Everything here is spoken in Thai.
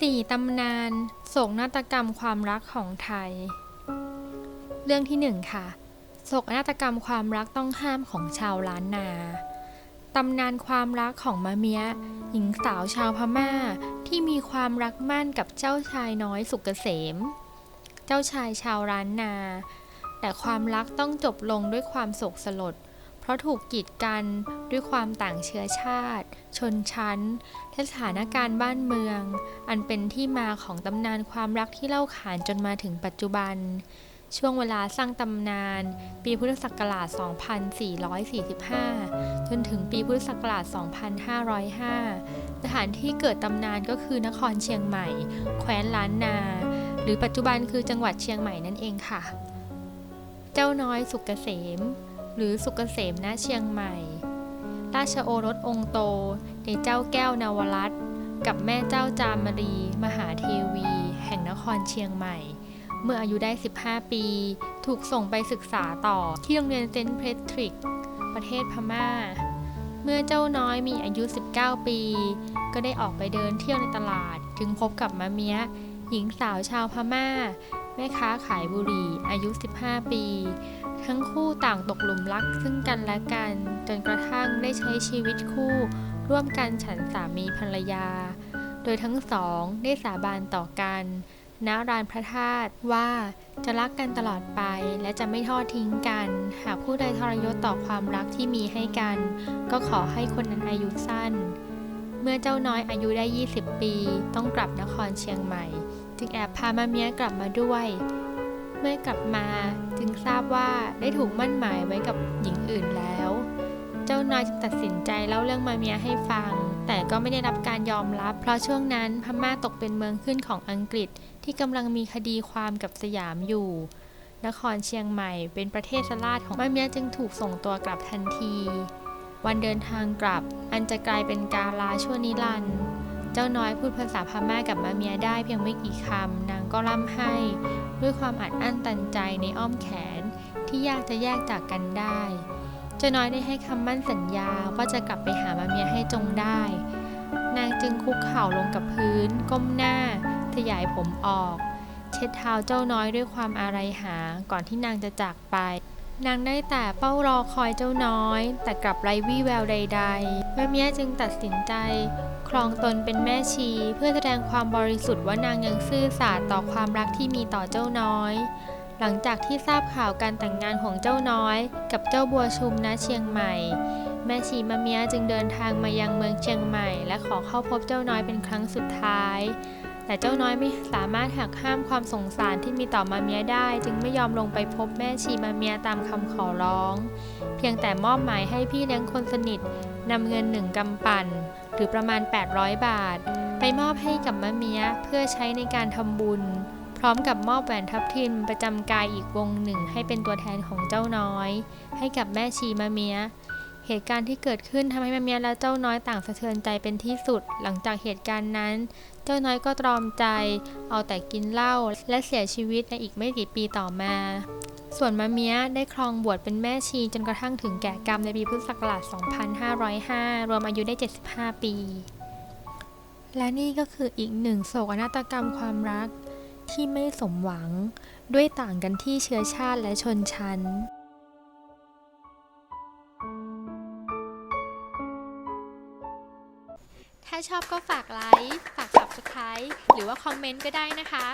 4 ตำนานโศกนาฏกรรมความรักของไทย เรื่องที่ 1 ค่ะโศกนาฏกรรมความรักต้องห้ามของชาวล้านนา ตำนานความรักของมะเมียหญิงสาวชาวพม่าที่มีความรักมั่นกับเจ้าชายน้อยสุกเกษม เจ้าชายชาวล้านนา แต่ความรักต้องจบลงด้วยความโศกสลดเเพราะถูกกีดกันด้วยความต่างเชื้อชาติ ชนชั้น และสถานการณ์บ้านเมือง อันเป็นที่มาของตำนานความรักที่เล่าขานจนมาถึงปัจจุบัน ช่วงเวลาสร้างตำนาน ปีพุทธศักราช 2445 จนถึงปีพุทธศักราช 2505 สถานที่เกิดตำนานก็คือนครเชียงใหม่ แคว้นล้านนา หรือปัจจุบันคือจังหวัดเชียงใหม่นั่นเองค่ะ เจ้าน้อยสุกเกษม หรือสุกเกษมณเชียงใหม่ ราชโอรสองค์โตในเจ้าแก้วนวรัตน์กับแม่เจ้าจามรี มหาเทวี แห่งนครเชียงใหม่ เมื่ออายุได้ 15 ปี ถูกส่งไปศึกษาต่อที่โรงเรียนเซนต์เพทริก ประเทศพม่า เมื่อเจ้าน้อยมีอายุ 19 ปี ก็ได้ออกไปเดินเที่ยวในตลาด จึงพบกับมะเมียหญิงสาวชาวพม่า แม่ค้าขายบุหรี่อายุ 15 ปี ทั้งคู่ต่างตกหลุมรักซึ่งกันและกัน จนกระทั่งได้ใช้ชีวิตคู่ ร่วมกันฉันสามีภรรยา โดยทั้งสองได้สาบานต่อกันณรานพระธาตุว่าจะรักกันตลอดไปและจะไม่ทอดทิ้งกัน หากผู้ใดทรยศต่อความรักที่มีให้กัน ก็ขอให้คนนั้นอายุสั้น เมื่อเจ้าน้อยอายุได้ 20 ปี ต้องกลับนครเชียงใหม่ จึงแอบพามาเมียกลับมาด้วย เมื่อกลับมาจึงทราบว่าได้ถูกมั่นหมายไว้กับหญิงอื่นแล้ว เจ้านายจึงตัดสินใจเล่าเรื่องมาเมียให้ฟัง แต่ก็ไม่ได้รับการยอมรับ เพราะช่วงนั้นพม่าตกเป็นเมืองขึ้นของอังกฤษที่กำลังมีคดีความกับสยามอยู่ นครเชียงใหม่เป็นประเทศสลาดของมาเมียจึงถูกส่งตัวกลับทันที วันเดินทางกลับ อันจะกลายเป็นกาลาชั่วนิรันดร์เจ้าน้อยพูดภาษาพม่ากับมาเมียได้เพียงไม่กี่คำ นางก็ร่ำไห้ ด้วยความอัดอั้นตันใจในอ้อมแขนที่ยากจะแยกจากกันได้เจ้าน้อยได้ให้คำมั่นสัญญาว่าจะกลับไปหามาเมียให้จงได้ นางจึงคุกเข่าลงกับพื้น ก้มหน้าขยายผมออก เช็ดเท้าเจ้าน้อยด้วยความอาลัยหาก่อนที่นางจะจากไป นางได้แต่เฝ้ารอคอยเจ้าน้อย แต่กลับไร้วี่แววใด ๆ แม่เมียจึงตัดสินใจ ครองตนเป็นแม่ชี เพื่อแสดงความบริสุทธิ์ว่านางยังซื่อสัตย์ต่อความรักที่มีต่อเจ้าน้อย หลังจากที่ทราบข่าวการแต่งงานของเจ้าน้อย กับเจ้าบัวชุมณเชียงใหม่ แม่ชีมะเมียจึงเดินทางมายังเมืองเชียงใหม่ และขอเข้าพบเจ้าน้อยเป็นครั้งสุดท้าย แต่เจ้าน้อยไม่สามารถหักห้ามความสงสารที่มีต่อมาเมียได้ จึงไม่ยอมลงไปพบแม่ชีมาเมียตามคำขอร้อง เพียงแต่มอบหมายให้พี่เลี้ยงคนสนิทนำเงินหนึ่งกำปั่น หรือประมาณ 800 บาท ไปมอบให้กับมะเมียเพื่อใช้ในการทำบุญ พร้อมกับมอบแหวนทับทิมประจำกายอีกวงหนึ่งให้เป็นตัวแทนของเจ้าน้อย ให้กับแม่ชีมะเมีย เหตุการณ์ที่เกิดขึ้นทำให้มะเมียและเจ้าน้อยต่างสะเทือนใจเป็นที่สุด หลังจากเหตุการณ์นั้น เจ้าน้อยก็ตรอมใจ เอาแต่กินเหล้าและเสียชีวิตในอีกไม่กี่ปีต่อมา ส่วนมะเมียได้ครองบวชเป็นแม่ชีจนกระทั่งถึงแก่กรรมในปีพุทธศักราช 2505 รวมอายุได้ 75 ปี และนี่ก็คืออีกหนึ่งโศกนาฏกรรมความรักที่ไม่สมหวังด้วยต่างกันที่เชื้อชาติและชนชั้น ชอบก็ฝากไลค์ ฝาก Subscribe หรือว่าคอมเมนต์ก็ได้นะคะ